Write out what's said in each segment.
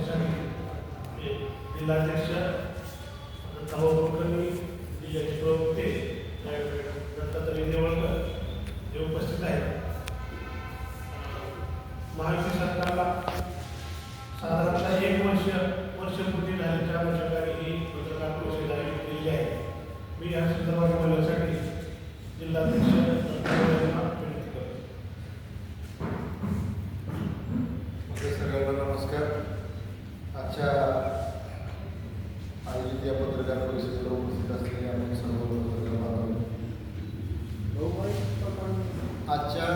पक्षासाठी जिल्हाध्यक्ष कुलकर्णी जिल्ह्याचे प्रवक्ते दत्तात्रय देवळकर उपस्थित आहेत. महायुती सरकारला साधारणतः एक वर्ष वर्षपूर्ती झाली. त्या ही पत्रकार परिषद आयोजित केलेली आहे. मी या संदर्भात बोलण्यासाठी जिल्हाध्यक्ष दत्तात्रय यांना विनंती करतो आपल्या सगळ्यांना नमस्कार आजच्या आयोजित या पत्रकार परिषदेला उपस्थित असलेले आम्ही सर्व पत्रकार बांधव आजच्या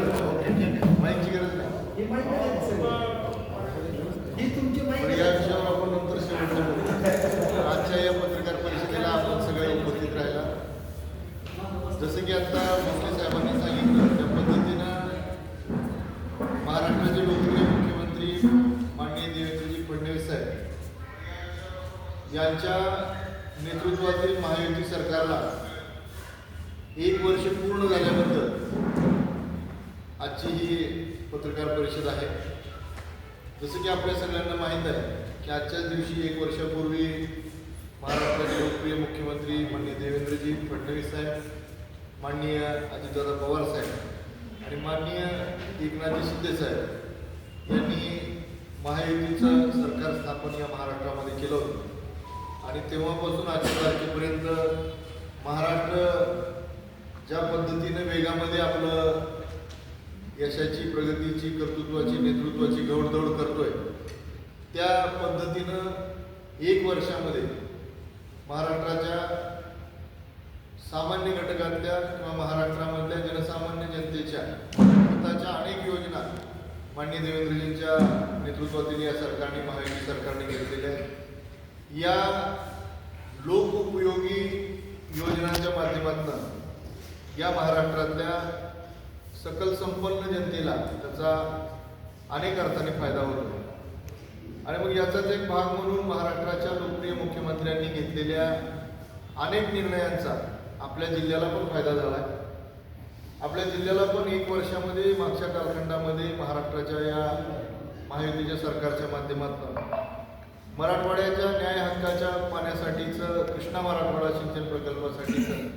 माहिती गरज नाही पण या विषयावर आपण नंतर शेवटचं बोलू. आजच्या या पत्रकार परिषदेला आपण सगळे उपस्थित राहिला जसं की आता भोसले साहेबांनी सांगितलं त्या पद्धतीनं महाराष्ट्राचे लोकप्रिय मुख्यमंत्री माननीय देवेंद्रजी फडणवीस साहेब यांच्या नेतृत्वातील महायुती सरकारला एक वर्ष पूर्ण झाल्याबद्दल आजची ही पत्रकार परिषद आहे. जसं की आपल्या सगळ्यांना माहीत आहे की आजच्याच दिवशी एक वर्षापूर्वी महाराष्ट्राचे लोकप्रिय मुख्यमंत्री माननीय देवेंद्रजी फडणवीस साहेब माननीय अजितदादा पवार साहेब आणि माननीय एकनाथजी शिंदे साहेब यांनी महायुतीचं सरकार स्थापन या महाराष्ट्रामध्ये केलं होतं. आणि तेव्हापासून आजच्या तारखेपर्यंत महाराष्ट्र ज्या पद्धतीनं वेगामध्ये आपलं यशाची प्रगतीची कर्तृत्वाची नेतृत्वाची घवडदौड करतोय त्या पद्धतीनं एक वर्षामध्ये महाराष्ट्राच्या सामान्य घटकातल्या किंवा महाराष्ट्रामधल्या जनसामान्य जनतेच्या स्वतःच्या अनेक योजना माननीय देवेंद्रजींच्या नेतृत्वातील या सरकारने महायुती सरकारने घेतलेल्या आहेत. या लोकउपयोगी योजनांच्या माध्यमातून या महाराष्ट्रातल्या सकल संपन्न जनतेला त्याचा अनेक अर्थाने फायदा होतो. आणि मग याचाच एक भाग म्हणून महाराष्ट्राच्या लोकप्रिय मुख्यमंत्र्यांनी घेतलेल्या अनेक निर्णयांचा आपल्या जिल्ह्याला पण फायदा झाला आहे. आपल्या जिल्ह्याला पण एक वर्षामध्ये मागच्या कालखंडामध्ये महाराष्ट्राच्या या महायुतीच्या सरकारच्या माध्यमातून मराठवाड्याच्या न्याय हक्काच्या पाण्यासाठीचं कृष्णा मराठवाडा सिंचन प्रकल्पासाठीचं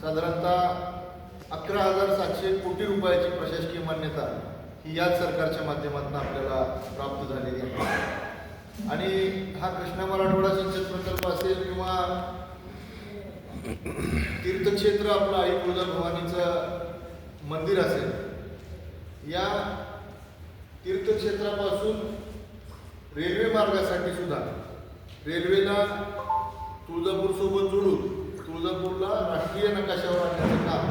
साधारणतः अकरा हजार सातशे कोटी रुपयाची प्रशासकीय मान्यता ही याच सरकारच्या माध्यमातून आपल्याला प्राप्त झालेली आहे. आणि हा कृष्णा मराठवाडा सिंचन प्रकल्प असेल किंवा तीर्थक्षेत्र आपलं आई तुळजाभवानीचं मंदिर असेल. या तीर्थक्षेत्रापासून रेल्वे मार्गासाठी सुद्धा रेल्वेला तुळजापूरसोबत जोडून तुळजापूरला राष्ट्रीय नकाशावर आणण्याचं काम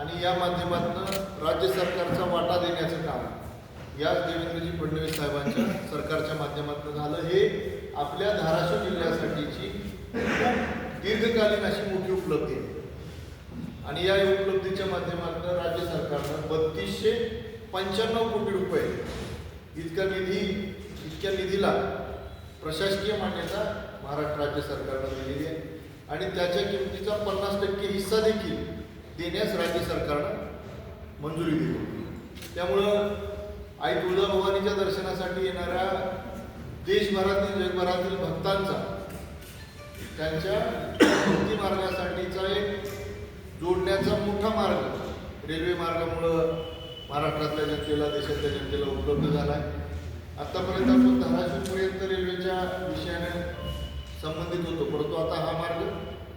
आणि या माध्यमातून राज्य सरकारचा वाटा देण्याचं काम याच देवेंद्रजी फडणवीस साहेबांच्या सरकारच्या माध्यमातून झालं. हे आपल्या धाराशिव जिल्ह्यासाठीची खूप दीर्घकालीन अशी मोठी उपलब्धी आहे. आणि या उपलब्धीच्या माध्यमातून राज्य सरकारनं बत्तीसशे पंच्याण्णव कोटी रुपये इतका निधी इतक्या निधीला प्रशासकीय मान्यता महाराष्ट्र राज्य सरकारनं दिलेली आहे. आणि त्याच्या किमतीचा पन्नास टक्के हिस्सा देखील देण्यास राज्य सरकारनं मंजुरी दिली त्यामुळं आई तुळजाभवानीच्या दर्शनासाठी येणाऱ्या देशभरातील जगभरातील भक्तांचा त्यांच्या भक्ती मार्गासाठीचा एक जोडण्याचा मोठा मार्ग. रेल्वे मार्गामुळं महाराष्ट्रातल्या जनतेला देशातल्या जनतेला उपलब्ध झाला आहे आत्तापर्यंत आपण धाराशिवपर्यंत रेल्वेच्या विषयाने संबंधित होतो परंतु आता हा मार्ग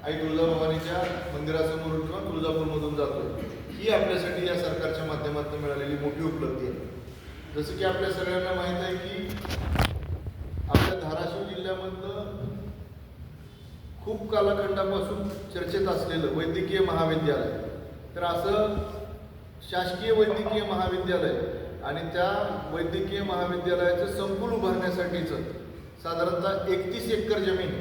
आई तुळजाभवानीच्या मंदिरासमोरून किंवा तुळजापूरमधून जातो ही आपल्यासाठी या सरकारच्या माध्यमातून मिळालेली मोठी उपलब्धी आहे. जसं की आपल्या सगळ्यांना माहीत आहे की आपल्या धाराशिव जिल्ह्यामधलं खूप कालखंडापासून चर्चेत असलेलं वैद्यकीय महाविद्यालय. तर असं शासकीय वैद्यकीय महाविद्यालय आणि त्या वैद्यकीय महाविद्यालयाचं संकुल उभारण्यासाठीचं साधारणतः एकतीस एकर जमीन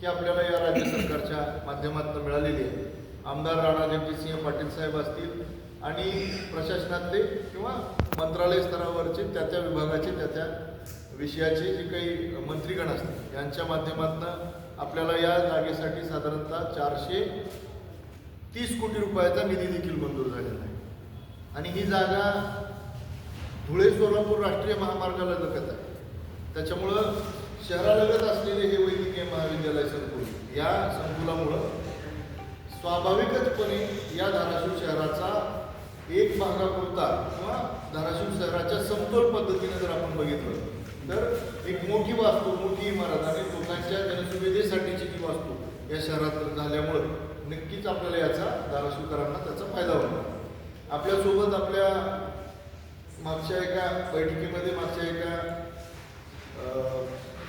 ही आपल्याला या राज्य सरकारच्या माध्यमातून मिळालेली आहे. आमदार राणा जगजितसिंह पाटील साहेब असतील आणि प्रशासनातले किंवा मंत्रालय स्तरावरचे त्या त्या विभागाचे त्या त्या विषयाचे जे काही मंत्रीगण असतील यांच्या माध्यमातून आपल्याला या जागेसाठी साधारणतः चारशे तीस कोटी रुपयाचा निधी देखील मंजूर झालेला आहे. आणि ही जागा धुळे सोलापूर राष्ट्रीय महामार्गाला लगत आहे. त्याच्यामुळं शहरालगत असलेले हे वैद्यकीय महाविद्यालय संकुल या संकुलामुळं स्वाभाविकचपणे या धाराशिव शहराचा एक भागापुरता किंवा धाराशिव शहराच्या समतोल पद्धतीने जर आपण बघितलं तर एक मोठी वास्तू मोठी इमारत आणि लोकांच्या जनसुविधेसाठीची जी वास्तू या शहरात झाल्यामुळं नक्कीच आपल्याला याचा धाराशिवकरांना त्याचा फायदा होणार आपल्यासोबत आपल्या मागच्या एका बैठकीमध्ये मागच्या एका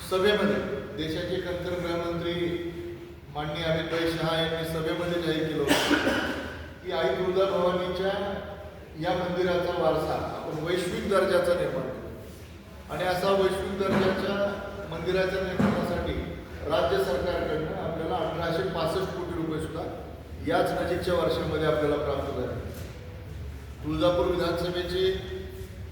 सभेमध्ये देशाचे नंतर गृहमंत्री माननीय अमितभाई शहा यांनी सभेमध्ये जाहीर केलं होतं की आई दुर्गा भवानीच्या या मंदिराचा वारसा आपण वैश्विक दर्जाचा निर्माण आणि असा वैश्विक दर्जाच्या मंदिराच्या निर्माणासाठी राज्य सरकारकडनं आपल्याला अठराशे पासष्ट कोटी रुपये सुद्धा याच नजीकच्या वर्षामध्ये आपल्याला प्राप्त झाले. तुळजापूर विधानसभेचे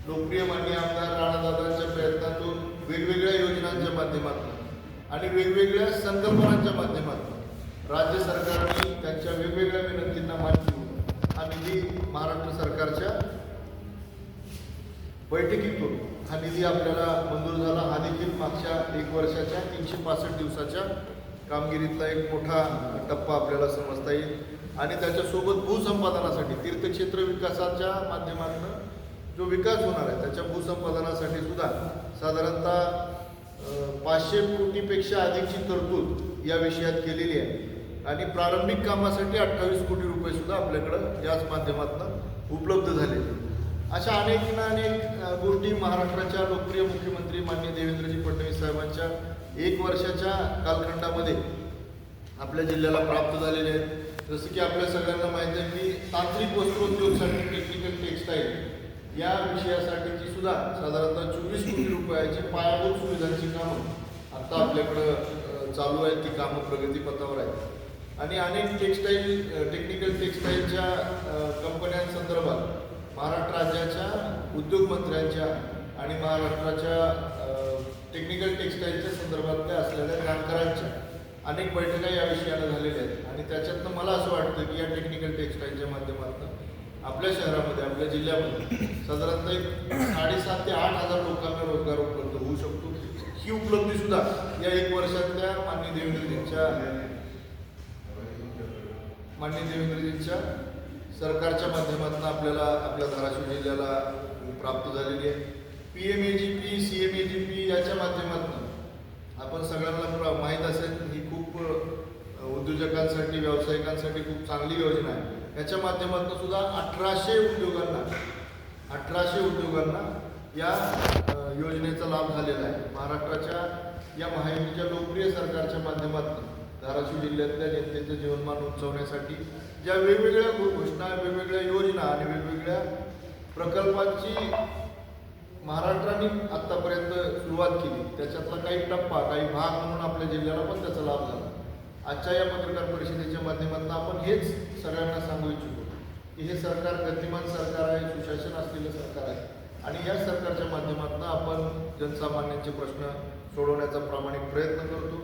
लोकप्रिय मान्य आमदार राणादादांच्या प्रयत्नातून वेगवेगळ्या योजनांच्या माध्यमातून आणि वेगवेगळ्या संकल्पनांच्या माध्यमातून राज्य सरकारने त्यांच्या वेगवेगळ्या विनंतींना मान्य देऊन हा निधी महाराष्ट्र सरकारच्या बैठकीतून हा निधी आपल्याला मंजूर झाला. हा देखील मागच्या एक वर्षाच्या तीनशे पासष्ट दिवसाच्या कामगिरीतला एक मोठा टप्पा आपल्याला समजता येईल. आणि त्याच्यासोबत भूसंपादनासाठी तीर्थक्षेत्र विकासाच्या माध्यमातून जो विकास होणार आहे त्याच्या भूसंपादनासाठी सुद्धा साधारणतः पाचशे कोटीपेक्षा अधिकची तरतूद या विषयात केलेली आहे. आणि प्रारंभिक कामासाठी अठ्ठावीस कोटी रुपये सुद्धा आपल्याकडं याच माध्यमातून उपलब्ध झालेले आहेत. अशा अनेक ना अनेक गोष्टी महाराष्ट्राच्या लोकप्रिय मुख्यमंत्री मान्य देवेंद्रजी फडणवीस साहेबांच्या एक वर्षाच्या कालखंडामध्ये आपल्या जिल्ह्याला प्राप्त झालेले आहेत. जसं की आपल्या सगळ्यांना माहिती आहे की तांत्रिक वस्त्रोद्योगसाठी टेक्निकल टेक्स्टाईल या विषयासाठीची सुद्धा साधारणतः चोवीस कोटी रुपयाची पायाभूत सुविधांची कामं आता आपल्याकडं चालू आहेत. ती कामं प्रगतीपथावर आहेत. आणि अनेक टेक्स्टाईल टेक्निकल टेक्स्टाईलच्या कंपन्यांसंदर्भात महाराष्ट्र राज्याच्या उद्योग मंत्र्यांच्या आणि महाराष्ट्राच्या टेक्निकल टेक्स्टाईलच्या संदर्भातल्या असलेल्या जाणकारांच्या अनेक बैठका या विषयाला झालेल्या आहेत. आणि त्याच्यातनं मला असं वाटतं की या टेक्निकल टेक्स्टाईलच्या माध्यमातून आपल्या शहरामध्ये आपल्या जिल्ह्यामध्ये साधारणतः एक साडेसात ते आठ हजार लोकांना रोजगार उपलब्ध होऊ शकतो. ही उपलब्धी सुद्धा या एक वर्षातल्या मान्य देवेंद्रजींच्या मान्य देवेंद्रजींच्या सरकारच्या माध्यमातून आपल्याला आपल्या धाराशिव जिल्ह्याला प्राप्त झालेली आहे. P M A G P C M A G P याच्या माध्यमातून आपण सगळ्यांना प्र- माहीत असेल ही खूप उद्योजकांसाठी व्यावसायिकांसाठी खूप चांगली योजना आहे. याच्या माध्यमातून सुद्धा अठराशे उद्योगांना अठराशे उद्योगांना या योजनेचा लाभ झालेला आहे. महाराष्ट्राच्या या महायुतीच्या लोकप्रिय सरकारच्या माध्यमातून धाराशिव जिल्ह्यातल्या जनतेचं जीवनमान उंचवण्यासाठी ज्या वेगवेगळ्या घोषणा वेगवेगळ्या योजना आणि वेगवेगळ्या प्रकल्पांची महाराष्ट्राने आत्तापर्यंत सुरुवात केली त्याच्यातला काही टप्पा काही भाग म्हणून आपल्या जिल्ह्याला पण त्याचा लाभ झाला. आजच्या या पत्रकार परिषदेच्या माध्यमातून आपण हेच सगळ्यांना सांगू इच्छितो की हे सरकार गतिमान सरकार आहे सुशासन असलेलं सरकार आहे. आणि या सरकारच्या माध्यमातून आपण जनसामान्यांचे प्रश्न सोडवण्याचा प्रामाणिक प्रयत्न करतो.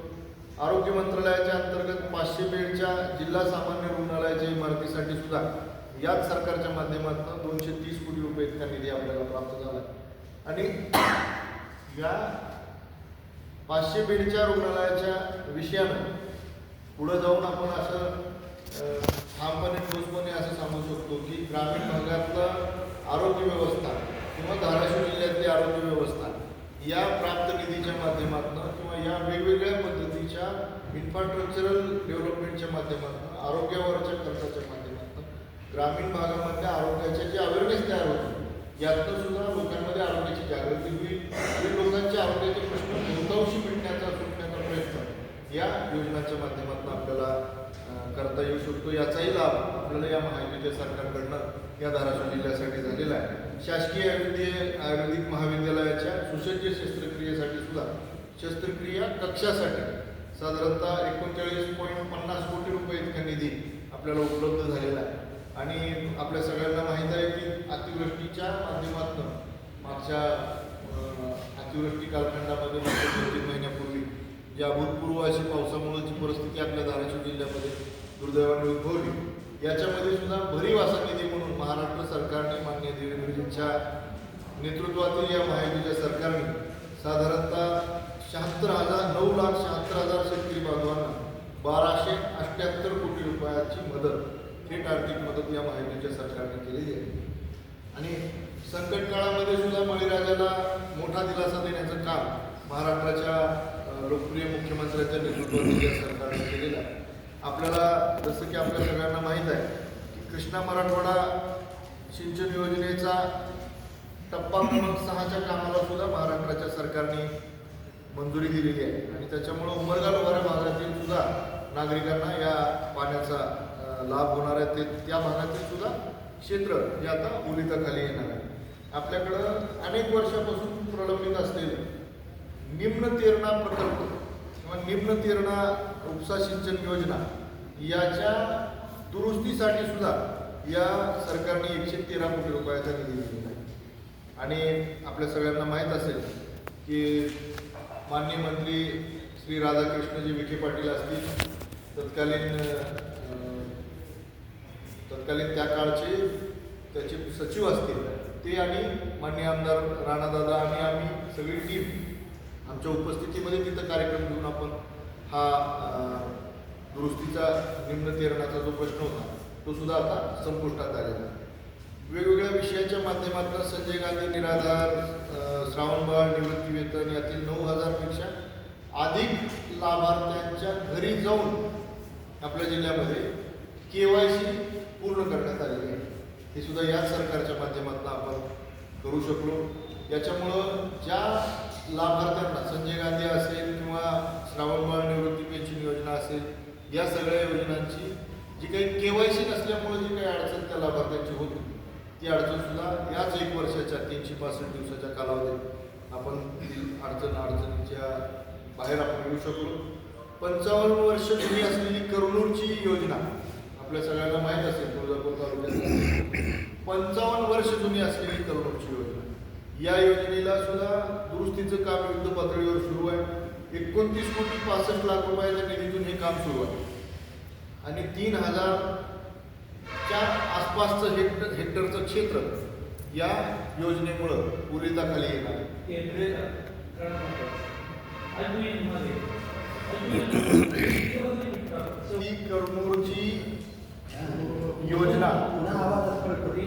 आरोग्य मंत्रालयाच्या अंतर्गत पाचशे बेडच्या जिल्हा सामान्य रुग्णालयाच्या इमारतीसाठी सुद्धा याच सरकारच्या माध्यमातून दोनशे तीस कोटी रुपये इतका निधी आपल्याला प्राप्त झाला आणि या पाचशे बेडच्या रुग्णालयाच्या विषयानं पुढं जाऊन आपण असं ठामपणे ठोसपणे असं सांगू शकतो की ग्रामीण भागातलं आरोग्य व्यवस्था किंवा धाराशिव जिल्ह्यातली आरोग्य व्यवस्था या प्राप्त निधीच्या माध्यमातून किंवा या वेगवेगळ्या गोष्टींच्या इन्फ्रास्ट्रक्चरल डेव्हलपमेंटच्या माध्यमातून आरोग्यावरच्या खर्चाच्या माध्यमातून ग्रामीण भागामधल्या आरोग्याचे जे अवेअरनेस तयार होते यातनं सुद्धा लोकांमध्ये आरोग्याची जागृती होईल. आणि लोकांच्या आरोग्याचे प्रश्न बहुतांशी मिटण्याचा सुटण्याचा प्रयत्न या योजनांच्या माध्यमातून आपल्याला करता येऊ शकतो. याचाही लाभ आपल्याला या महायुतीच्या सरकारकडनं या धाराशिव जिल्ह्यासाठी झालेला आहे. शासकीय आयुर्वेदीय आयुर्वेदिक महाविद्यालयाच्या सुसज्ज शस्त्रक्रियेसाठी सुद्धा शस्त्रक्रिया कक्षासाठी साधारणतः एकोणचाळीस पॉईंट पन्नास कोटी रुपये इतका निधी आपल्याला उपलब्ध झालेला आहे. आणि आपल्या सगळ्यांना माहीत आहे की अतिवृष्टीच्या माध्यमातून मागच्या अतिवृष्टी कालखंडामध्ये मागच्या दोन तीन महिन्यापूर्वी जी अभूतपूर्व अशी पावसामुळेची परिस्थिती आपल्या धाराशिव जिल्ह्यामध्ये दुर्दैवाने उद्भवली. याच्यामध्ये सुद्धा भरीव असा निधी म्हणून महाराष्ट्र सरकारने मान्य देवेंद्रजींच्या नेतृत्वातील या महायुतीच्या सरकारने साधारणतः शहात्तर हजार नऊ लाख शहात्तर हजार शेतकरी बांधवांना बाराशे अठ्ठ्याहत्तर कोटी रुपयाची मदत थेट आर्थिक मदत या महायुतीच्या सरकारने केलेली आहे. आणि संकट काळामध्ये सुद्धा बळीराजाला मोठा दिलासा देण्याचं काम महाराष्ट्राच्या लोकप्रिय मुख्यमंत्र्यांच्या नेतृत्वात या सरकारने केलेलं आहे. आपल्याला जसं की आपल्या सगळ्यांना माहीत आहे की कृष्णा मराठवाडा सिंचन योजनेचा टप्पा क्रमांक सहाच्या कामाला सुद्धा महाराष्ट्राच्या सरकारने मंजुरी दिलेली आहे. आणि त्याच्यामुळं उमरगा लोकांना भागातील सुद्धा नागरिकांना या पाण्याचा लाभ होणार आहे. ते त्या भागातील सुद्धा क्षेत्र हे आता ओलिताखाली येणार आहे. आपल्याकडं अनेक वर्षापासून प्रलंबित असलेले निम्न तेरणा प्रकल्प किंवा निम्न तेरणा उपसा सिंचन योजना याच्या दुरुस्तीसाठी सुद्धा या सरकारने एकशे तेरा कोटी रुपयाचा निधी दिलेला आहे. आणि आपल्या सगळ्यांना माहीत असेल की माननीय मंत्री श्री राधाकृष्णजी विखे पाटील असतील तत्कालीन तत्कालीन त्या काळचे त्याचे सचिव असतील ते आणि मान्य आमदार राणादादा आणि आम्ही सगळी टीम आमच्या उपस्थितीमध्ये तिथं कार्यक्रम घेऊन आपण हा दुरुस्तीचा निम्न तेरणाचा जो प्रश्न होता तो सुद्धा आता संपुष्टात आलेला आहे. वेगवेगळ्या विषयाच्या माध्यमातून संजय गांधी निराधार श्रावणबाळ निवृत्ती वेतन यातील नऊ हजारपेक्षा अधिक लाभार्थ्यांच्या घरी जाऊन आपल्या जिल्ह्यामध्ये के वाय सी पूर्ण करण्यात आलेली आहे. हे सुद्धा याच सरकारच्या माध्यमातून आपण करू शकलो. याच्यामुळं ज्या लाभार्थ्यांना संजय गांधी असेल किंवा श्रावणबाळ निवृत्ती पेन्शन योजना असेल या सगळ्या योजनांची जी काही के वाय सी नसल्यामुळे जी काही अडचण त्या लाभार्थ्यांची होती ती अडचण सुद्धा याच एक वर्षाच्या तीनशे पासष्ट दिवसाच्या कालावधीत आपण ती अडचण अडचणीच्या बाहेर आपण येऊ शकलो. पंचावन्न वर्ष जुनी असलेली करुणूरची योजना आपल्या सगळ्यांना माहीत असेल तुळजापूर तालुक्यात. पंचावन्न वर्ष जुनी असलेली करुणूरची योजना. या योजनेला सुद्धा दुरुस्तीचं काम युद्ध पातळीवर सुरू आहे. एकोणतीस कोटी पासष्ट लाख रुपयाच्या निधीतून हे काम सुरू आहे. आणि तीन हजार हजारच्या आसपासचं हेक्टर हेक्टरचं क्षेत्र या योजनेमुळं पुरिताखाली येणार. आहे ती करमूरची योजना.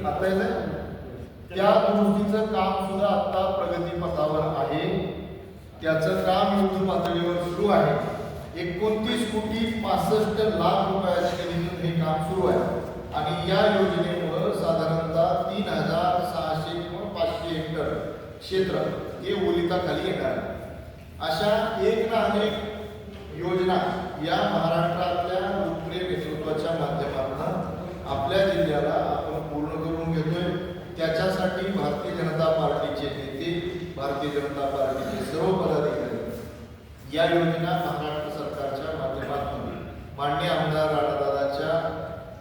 आता? त्या दुरुस्तीचं काम सुद्धा आता प्रगतीपथावर आहे. त्याचं काम युद्ध पातळीवर सुरू आहे. एकोणतीस कोटी पासष्ट लाख रुपयाच्या निधीतून हे काम सुरू आहे. आणि या योजनेमुळं साधारणतः तीन हजार सहाशे किंवा पाचशे हेक्टर क्षेत्र हे ओलिताखाली येणार आहे. अशा एक ना अनेक योजना या महाराष्ट्रातल्या लोकप्रिय नेतृत्वाच्या माध्यमातून आपल्या जिल्ह्याला आपण पूर्ण करून घेतोय. त्याच्यासाठी भारतीय जनता पार्टीचे नेते भारतीय जनता पार्टीचे सर्व पदाधिकारी या योजना महाराष्ट्र सरकारच्या माध्यमातून मान्य आमदार राणादादाच्या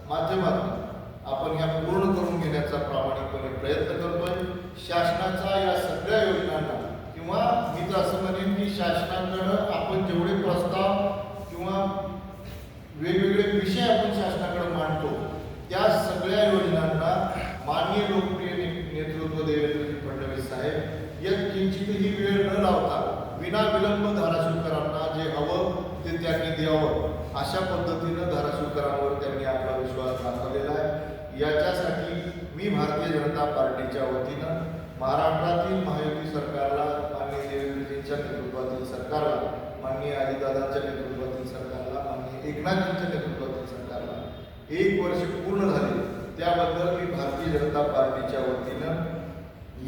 माध्यमातून आपण ह्या पूर्ण करून घेण्याचा प्रामाणिकपणे प्रयत्न करतोय. शासनाचा या सगळ्या योजनांना किंवा मी तर असं म्हणेन की शासनाकडं आपण जेवढे प्रस्ताव किंवा वेगवेगळे विषय आपण शासनाकडे मांडतो त्या सगळ्या योजनांना माननीय लोकप्रिय ने- नेतृत्व देवेंद्रजी फडणवीस साहेब या किंचितही वेळ न लावता विना विलंब धाराशिवकरांना जे हवं ते त्यांनी द्यावं. अशा पद्धतीनं धाराशिवकरांवर त्यांनी आपला विश्वास दाखवलेला आहे. याच्यासाठी मी भारतीय जनता पार्टीच्या वतीनं महाराष्ट्रातील महायुती सरकारला माननीय देवेंद्रजींच्या नेतृत्वातील सरकारला माननीय अजितदादांच्या नेतृत्वातील सरकारला माननीय एकनाथजींच्या नेतृत्वातील सरकारला एक वर्ष पूर्ण झाले. त्याबद्दल मी भारतीय जनता पार्टीच्या वतीनं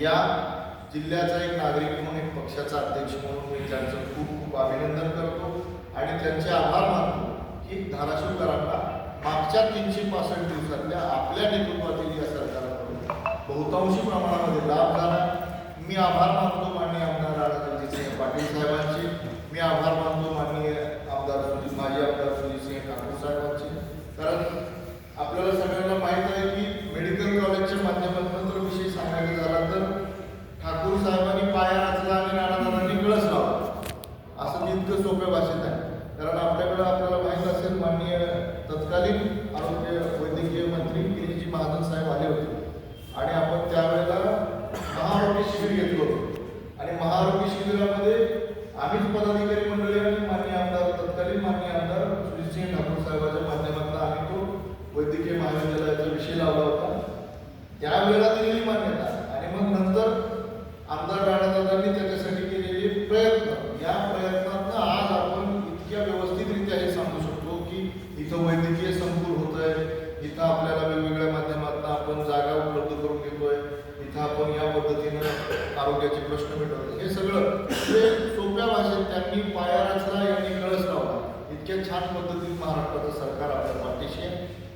या जिल्ह्याचा एक नागरिक म्हणून एक पक्षाचा अध्यक्ष म्हणून मी त्यांचं खूप खूप अभिनंदन करतो आणि त्यांचे आभार मानतो की धाराशिवकरांना मागच्या तीनशे पासष्ट दिवसातल्या आपल्या नेतृत्वातील या बहुतांशी प्रमाणामध्ये लाभ झाला. मी आभार मानतो माननीय आमदार राधाकृष्ण पाटील साहेबांचे. मी आभार मानतो सोप्या भाषेत त्यांनी पाया रचला आणि कळस लावला इतक्या छान पद्धतीने महाराष्ट्राचं सरकार आपल्या पाठीशी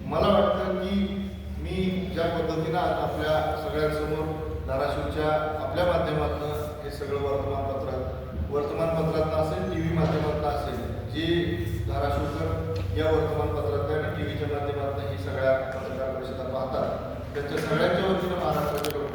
मला वाटतं की मी ज्या पद्धतीनं आपल्या सगळ्यांसमोर धाराशिवच्या आपल्या माध्यमातनं हे सगळं वर्तमानपत्रात वर्तमानपत्रातनं असेल टी व्ही माध्यमातून असेल जे धाराशिवकर या वर्तमानपत्रातल्या आणि टी व्हीच्या माध्यमातून ही सगळ्या पत्रकार परिषदा पाहतात त्यांच्या सगळ्यांच्या वतीनं महाराष्ट्राच्या